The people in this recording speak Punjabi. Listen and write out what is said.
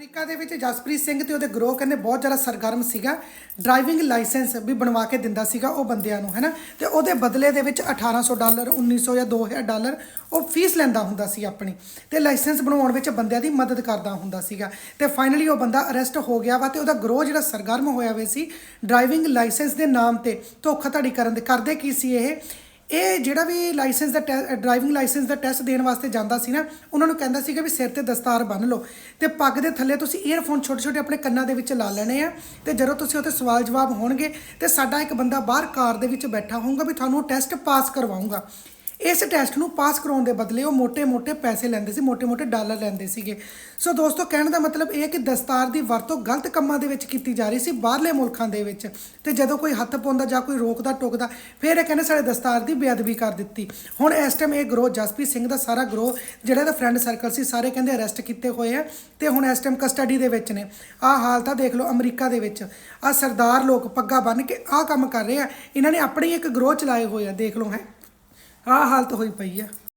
ਅਮਰੀਕਾ ਦੇ ਵਿੱਚ ਜਸਪ੍ਰੀਤ ਸਿੰਘ ਤੇ ਉਹਦੇ ਗਰੋਹ ਕਹਿੰਦੇ ਬਹੁਤ ਜ਼ਿਆਦਾ ਸਰਗਰਮ ਸੀਗਾ। ਡਰਾਈਵਿੰਗ ਲਾਇਸੈਂਸ ਵੀ ਬਣਵਾ ਕੇ ਦਿੰਦਾ ਸੀਗਾ ਉਹ ਬੰਦਿਆਂ ਨੂੰ, ਹੈਨਾ? ਤੇ ਉਹਦੇ ਬਦਲੇ ਦੇ ਵਿੱਚ 1800 ਡਾਲਰ 1900 ਜਾਂ 2000 ਡਾਲਰ ਉਹ ਫੀਸ ਲੈਂਦਾ ਹੁੰਦਾ ਸੀ ਆਪਣੀ ਤੇ ਲਾਇਸੈਂਸ ਬਣਵਾਉਣ ਵਿੱਚ ਬੰਦਿਆਂ ਦੀ ਮਦਦ ਕਰਦਾ ਹੁੰਦਾ ਸੀਗਾ। ਤੇ ਫਾਈਨਲੀ ਉਹ ਬੰਦਾ ਅਰੈਸਟ ਹੋ ਗਿਆ ਵਾ ਤੇ ਉਹਦਾ ਗਰੋਹ ਜਿਹੜਾ ਸਰਗਰਮ ਹੋਇਆ ਹੋਇਆ ਸੀ, ਡਰਾਈਵਿੰਗ ਲਾਇਸੈਂਸ ਦੇ ਨਾਮ ਤੇ ਧੋਖਾਧੜੀ ਕਰਨ ਦੇ, ਕਰਦੇ ਕੀ ਸੀ ਇਹ? ਇਹ ਜਿਹੜਾ ਵੀ ਲਾਇਸੈਂਸ ਦਾ ਡਰਾਈਵਿੰਗ ਲਾਇਸੈਂਸ ਦਾ ਟੈਸਟ ਦੇਣ ਵਾਸਤੇ ਜਾਂਦਾ ਸੀ ਨਾ, ਉਹਨਾਂ ਨੂੰ ਕਹਿੰਦਾ ਸੀਗਾ ਵੀ ਸਿਰ ਤੇ ਦਸਤਾਰ ਬੰਨ ਲਓ ਤੇ ਪੱਗ ਦੇ ਥੱਲੇ ਤੁਸੀਂ ਈਅਰਫੋਨ ਛੋਟੇ ਛੋਟੇ ਆਪਣੇ ਕੰਨਾਂ ਦੇ ਵਿੱਚ ਲਾ ਲੈਣੇ ਆ ਤੇ ਜਦੋਂ ਤੁਸੀਂ ਉੱਥੇ ਸਵਾਲ ਜਵਾਬ ਹੋਣਗੇ ਤੇ ਸਾਡਾ ਇੱਕ ਬੰਦਾ ਬਾਹਰ ਕਾਰ ਦੇ ਵਿੱਚ ਬੈਠਾ ਹੋਊਗਾ ਵੀ ਤੁਹਾਨੂੰ ਟੈਸਟ ਪਾਸ ਕਰਵਾਉਂਗਾ ਇਸ ਟੈਸਟ ਨੂੰ ਪਾਸ ਕਰਾਉਣ ਦੇ ਬਦਲੇ ਉਹ ਮੋٹے-ਮੋٹے ਪੈਸੇ ਲੈਂਦੇ ਸੀ ਮੋٹے-ਮੋٹے ਡਾਲਰ ਲੈਂਦੇ ਸੀਗੇ। ਸੋ ਦੋਸਤੋ, ਕਹਿਣ ਦਾ ਮਤਲਬ ਇਹ ਹੈ ਕਿ ਦਸਤਾਰ ਦੀ ਵਰਤੋਂ ਗਲਤ ਕੰਮਾਂ ਦੇ ਵਿੱਚ ਕੀਤੀ ਜਾ ਰਹੀ ਸੀ, ਬਾਹਰਲੇ ਮੁਲਕਾਂ ਦੇ ਵਿੱਚ। ਤੇ ਜਦੋਂ ਕੋਈ ਹੱਥ ਪਾਉਂਦਾ ਜਾਂ ਕੋਈ ਰੋਕਦਾ, ਟੋਕਦਾ, ਫਿਰ ਇਹ ਕਹਿੰਦੇ ਸਾਡੇ ਦਸਤਾਰ ਦੀ ਬੇਅਦਬੀ ਕਰ ਦਿੱਤੀ। ਹੁਣ ਇਸ ਟਾਈਮ ਇਹ ਗਰੋਹ, ਜਸਪ੍ਰੀਤ ਸਿੰਘ ਦਾ ਸਾਰਾ ਗਰੋਹ, ਜਿਹੜਾ ਇਹਦਾ ਫਰੈਂਡ ਸਰਕਲ ਸੀ, ਸਾਰੇ ਕਹਿੰਦੇ ਅਰੈਸਟ ਕੀਤੇ ਹੋਏ ਆ। ਤੇ ਹੁਣ ਇਸ ਟਾਈਮ ਕਸਟਡੀ ਦੇ ਵਿੱਚ ਨੇ। ਆਹ ਆ ਹਾਲਤਾਂ ਦੇਖ ਲਓ ਅਮਰੀਕਾ ਦੇ ਵਿੱਚ। ਆ ਸਰਦਾਰ ਲੋਕ ਪੱਗਾ ਬੰਨ ਕੇ ਆਹ ਕੰਮ ਕਰ ਰਹੇ ਆ। ਇਹਨਾਂ ਨੇ ਆਪਣੇ ਇੱਕ ਗਰੋਹ ਚਲਾਏ ਹੋਏ ਆ, ਦੇਖ ਲਓ ਹੈ। ਆਹ ਹਾਲਤ ਹੋਈ ਪਈ ਆ।